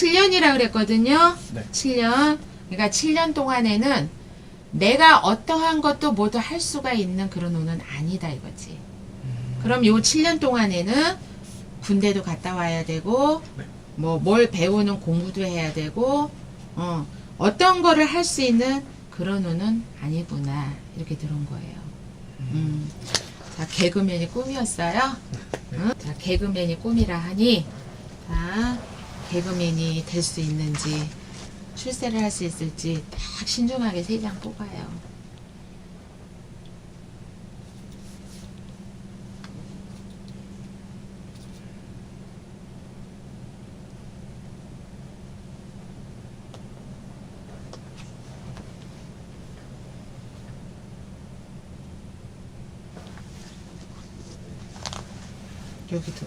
그래서 어, 7년이라 그랬거든요. 네. 7년. 그러니까 7년 동안에는 내가 어떠한 것도 모두 할 수가 있는 그런 운은 아니다 이거지. 그럼 요 7년 동안에는 군대도 갔다 와야 되고 네. 뭐뭘 배우는 공부도 해야 되고 어, 어떤 거를 할 수 있는 그런 운은 아니구나 이렇게 들은 거예요. 음. 자 개그맨이 꿈이었어요. 응? 자 개그맨이 꿈이라 하니 자 개그맨이 될 수 있는지 출세를 할 수 있을지 딱 신중하게 세 장 뽑아요. 여기도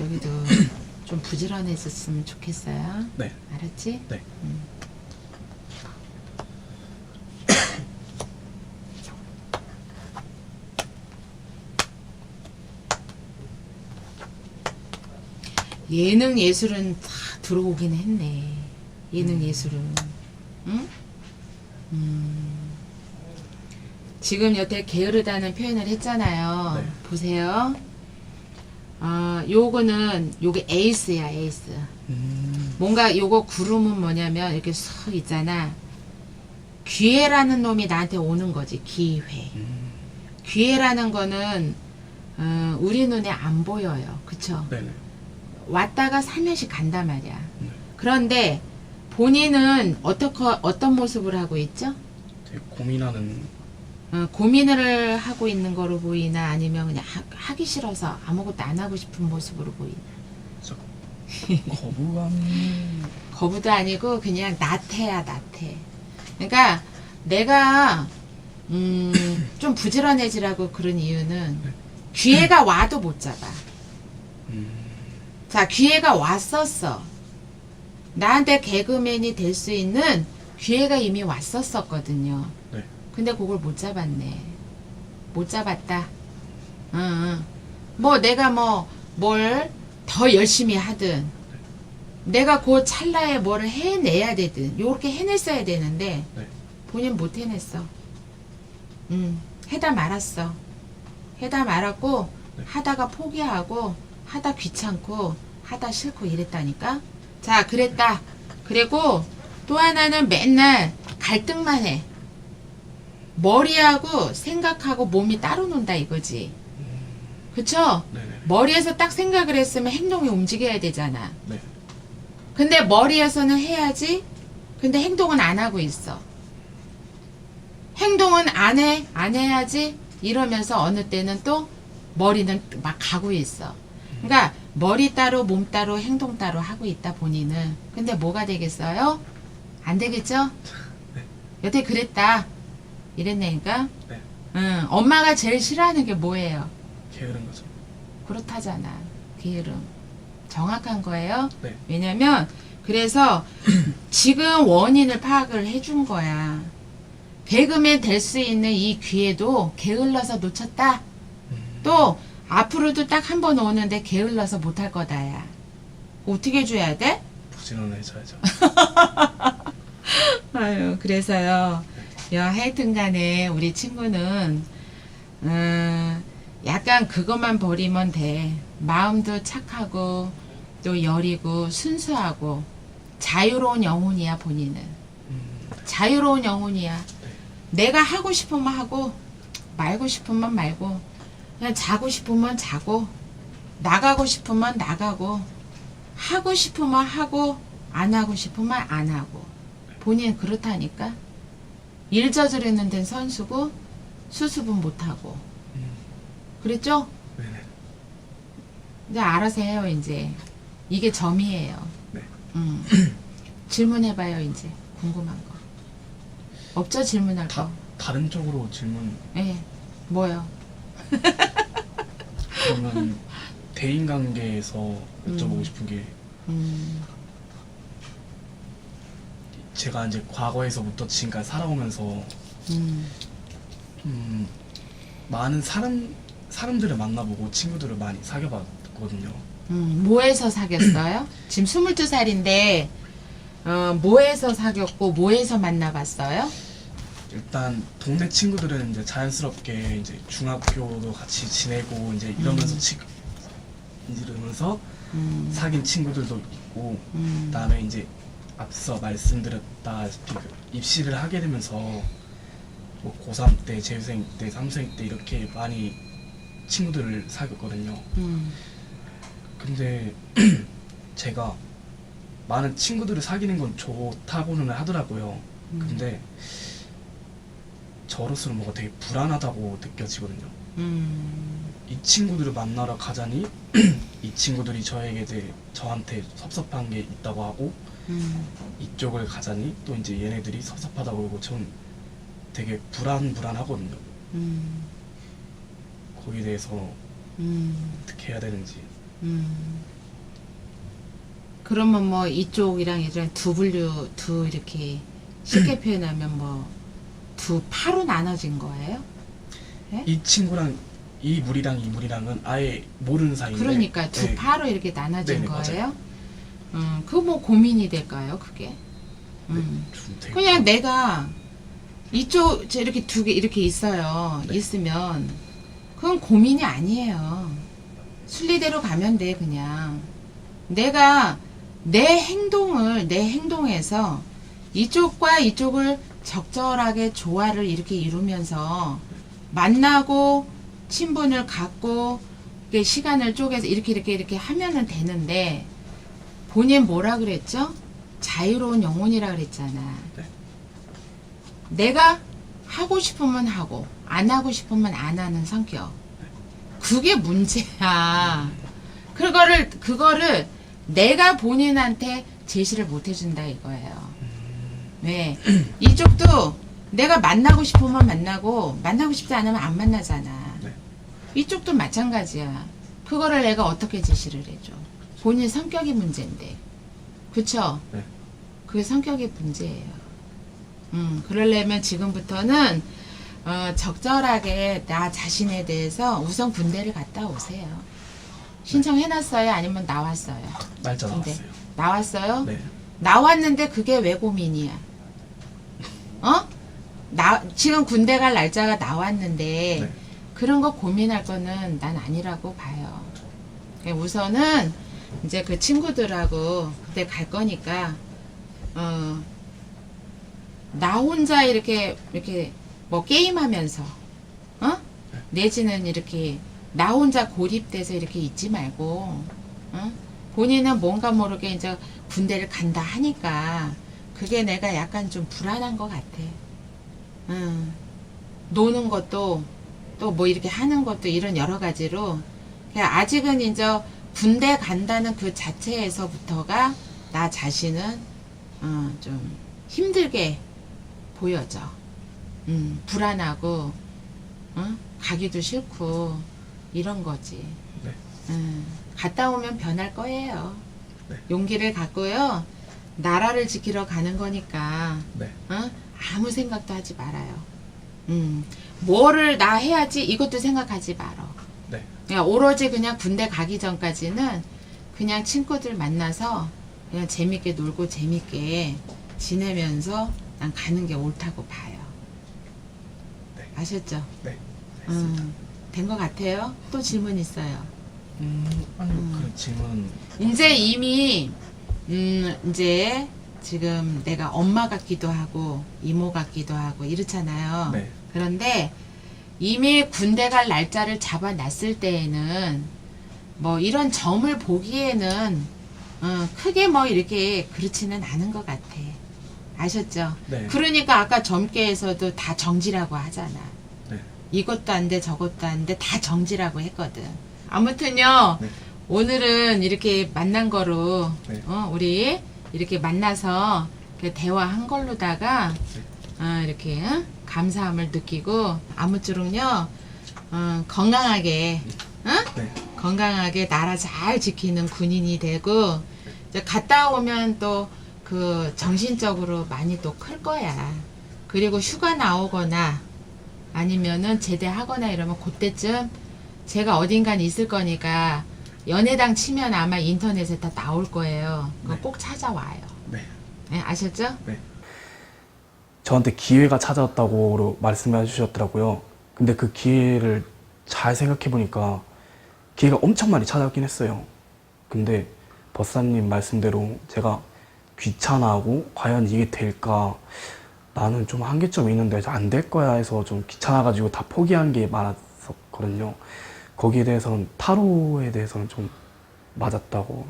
여기도 좀 부지런해졌으면 좋겠어요. 네. 알았지? 네. 음. 예능 예술은 다 들어오긴 했네. 예능 예술은. 응? 음. 지금 여태 게으르다는 표현을 했잖아요. 네. 보세요. 아, 요거는 요게 에이스야, 에이스. 음. 뭔가 요거 구름은 뭐냐면 이렇게 서 있잖아. 기회라는 놈이 나한테 오는 거지. 기회. 음. 기회라는 거는 어, 우리 눈에 안 보여요. 그쵸? 네네. 왔다가 살며시 간단 말이야. 네. 그런데 본인은 어떻게 어떤 모습을 하고 있죠? 되게 고민하는 어, 고민을 하고 있는 거로 보이나 아니면 그냥 하, 하기 싫어서 아무것도 안 하고 싶은 모습으로 보이나? 저 거부감이 거부도 아니고 그냥 나태야 나태. 그러니까 내가 음, 좀 부지런해지라고 그런 이유는 기회가 와도 못 잡아. 음. 자 기회가 왔었어. 나한테 개그맨이 될 수 있는 기회가 이미 왔었었거든요. 네. 근데 그걸 못 잡았네. 못 잡았다. 응, 응. 뭐 내가 뭐 뭘 더 열심히 하든 내가 그 찰나에 뭐를 해내야 되든 요렇게 해냈어야 되는데 네. 본인 못 해냈어. 음, 해다 말았어. 해다 말았고 네. 하다가 포기하고 하다 귀찮고 하다 싫고 이랬다니까. 자, 그랬다. 그리고 또 하나는 맨날 갈등만 해. 머리하고 생각하고 몸이 따로 논다 이거지. 그쵸? 네네. 머리에서 딱 생각을 했으면 행동이 움직여야 되잖아. 네. 근데 머리에서는 해야지. 근데 행동은 안 하고 있어. 행동은 안 해, 안 해야지. 이러면서 어느 때는 또 머리는 막 가고 있어. 그러니까 머리 따로 몸 따로 행동 따로 하고 있다 본인은. 근데 뭐가 되겠어요? 안 되겠죠? 네. 여태 그랬다. 이랬네니까. 네. 응, 엄마가 제일 싫어하는 게 뭐예요? 게으른 거죠. 그렇다잖아. 게으름. 정확한 거예요. 네. 왜냐면 그래서 지금 원인을 파악을 해준 거야. 개그맨 될 수 있는 이 기회도 게을러서 놓쳤다. 음. 또 앞으로도 딱 한 번 오는데 게을러서 못할 거다야. 어떻게 해줘야 돼? 부지런해져야죠. 아유, 그래서요. 야, 하여튼 간에 우리 친구는, 음, 약간 그것만 버리면 돼. 마음도 착하고, 또 여리고, 순수하고, 자유로운 영혼이야, 본인은. 음. 자유로운 영혼이야. 내가 하고 싶으면 하고, 말고 싶으면 말고, 그냥 자고 싶으면 자고, 나가고 싶으면 나가고, 하고 싶으면 하고, 안 하고 싶으면 안 하고. 본인 그렇다니까. 일 저지르는 데는 선수고, 수습은 못하고. 음. 그랬죠? 네네. 이제 알아서 해요, 이제. 이게 점이에요. 네. 음. 질문해봐요, 이제. 궁금한 거. 없죠, 질문할 다 거. 다른 쪽으로 질문 예. 뭐요? 그러면 대인 관계에서 여쭤보고 음. 싶은 게 음, 제가 이제 과거에서부터 지금까지 살아오면서 음, 음, 많은 사람 사람들을 만나보고 친구들을 많이 사귀어봤거든요. 음, 뭐에서 사귀었어요? 지금 22살인데 어, 뭐에서 사귀었고 뭐에서 만나봤어요? 일단 동네 친구들은 이제 자연스럽게 이제 중학교도 같이 지내고 이제 이러면서 치 이러면서 음, 사귄 친구들도 있고 음, 그다음에 이제 앞서 말씀드렸다시피 그 입시를 하게 되면서 뭐 고3 때, 재수생 때, 삼수생 때 이렇게 많이 친구들을 사귀었거든요. 음, 근데 제가 많은 친구들을 사귀는 건 좋다고는 하더라고요. 음. 근데 저로서는 뭔가 되게 불안하다고 느껴지거든요. 음, 이 친구들을 만나러 가자니 이 친구들이 저에게 저한테 섭섭한 게 있다고 하고 음, 이쪽을 가자니 또 이제 얘네들이 섭섭하다고 그러고 전 되게 불안불안하거든요. 음, 거기에 대해서 음, 어떻게 해야 되는지. 음. 그러면 뭐 이쪽이랑 이랑 두 분류 두 이렇게 쉽게 표현하면 뭐 두 파로 나눠진 거예요? 이 친구랑 이 물이랑 이 물이랑은 아예 모르는 사이인데 그러니까 두 네, 파로 이렇게 나눠진 네네, 거예요? 음, 그뭐 고민이 될까요, 그게? 음. 좀 되게 그냥 내가 이쪽 저 이렇게 두 개 이렇게 있어요. 네. 있으면 그건 고민이 아니에요. 순리대로 가면 돼 그냥. 내가 내 행동을 내 행동에서 이쪽과 이쪽을 적절하게 조화를 이렇게 이루면서 만나고 친분을 갖고 시간을 쪼개서 이렇게 이렇게 이렇게 하면은 되는데 본인 뭐라 그랬죠? 자유로운 영혼이라 그랬잖아. 네. 내가 하고 싶으면 하고 안 하고 싶으면 안 하는 성격. 그게 문제야. 그거를 그거를 내가 본인한테 제시를 못 해준다 이거예요. 왜 이쪽도 내가 만나고 싶으면 만나고 만나고 싶지 않으면 안 만나잖아. 네. 이쪽도 마찬가지야. 그거를 내가 어떻게 제시를 해줘? 본인 성격이 문제인데, 그쵸? 네. 그게 성격이 문제예요. 음, 그러려면 지금부터는 어, 적절하게 나 자신에 대해서 우선 군대를 갔다 오세요. 신청해놨어요? 아니면 나왔어요? 날짜 군대. 나왔어요. 나왔어요? 네. 나왔는데 그게 왜 고민이야? 어? 나 지금 군대 갈 날짜가 나왔는데 네. 그런 거 고민할 거는 난 아니라고 봐요. 그러니까 우선은 이제 그 친구들하고 그때 갈 거니까 어, 나 혼자 이렇게 이렇게 뭐 게임하면서 어? 내지는 이렇게 나 혼자 고립돼서 이렇게 있지 말고 어? 본인은 뭔가 모르게 이제 군대를 간다 하니까 그게 내가 약간 좀 불안한 것 같아. 응. 노는 것도 또 뭐 이렇게 하는 것도 이런 여러 가지로 그냥 아직은 이제 군대 간다는 그 자체에서부터가 나 자신은 어, 좀 힘들게 보여져. 음, 불안하고 어? 가기도 싫고 이런 거지. 네. 음, 갔다 오면 변할 거예요. 네. 용기를 갖고요. 나라를 지키러 가는 거니까 네. 어? 아무 생각도 하지 말아요. 음, 뭐를 나 해야지 이것도 생각하지 말어. 네. 그냥 오로지 그냥 군대 가기 전까지는 그냥 친구들 만나서 그냥 재밌게 놀고 재밌게 지내면서 난 가는 게 옳다고 봐요. 네. 아셨죠? 네. 음, 된것 같아요. 또 질문 있어요. 음, 아니 음. 그 질문 이제 이미 음 이제 지금 내가 엄마 같기도 하고 이모 같기도 하고 이렇잖아요. 네. 그런데 이미 군대 갈 날짜를 잡아놨을 때에는 뭐 이런 점을 보기에는 어, 크게 뭐 이렇게 그렇지는 않은 것 같아. 아셨죠? 네. 그러니까 아까 점괘에서도 다 정지라고 하잖아. 네. 이것도 안 돼, 저것도 안 돼, 다 정지라고 했거든. 아무튼요, 네. 오늘은 이렇게 만난 거로, 네. 어, 우리 이렇게 만나서 대화한 걸로다가, 어, 이렇게, 어? 감사함을 느끼고, 아무쪼록요, 어, 건강하게, 어? 네. 건강하게 나라 잘 지키는 군인이 되고, 이제 갔다 오면 또 그 정신적으로 많이 또 클 거야. 그리고 휴가 나오거나 아니면은 제대하거나 이러면 그때쯤 제가 어딘간 있을 거니까 연애당 치면 아마 인터넷에 다 나올 거예요. 그거 네. 꼭 찾아와요. 네. 네, 아셨죠? 저한테 기회가 찾아왔다고 말씀해 주셨더라고요. 근데 그 기회를 잘 생각해 보니까 기회가 엄청 많이 찾아왔긴 했어요. 근데 버사님 말씀대로 제가 귀찮아하고 과연 이게 될까 나는 좀 한계점이 있는데 안 될 거야 해서 좀 귀찮아가지고 다 포기한 게 많았었거든요. 거기에 대해서는 타로에 대해서는 좀 맞았다고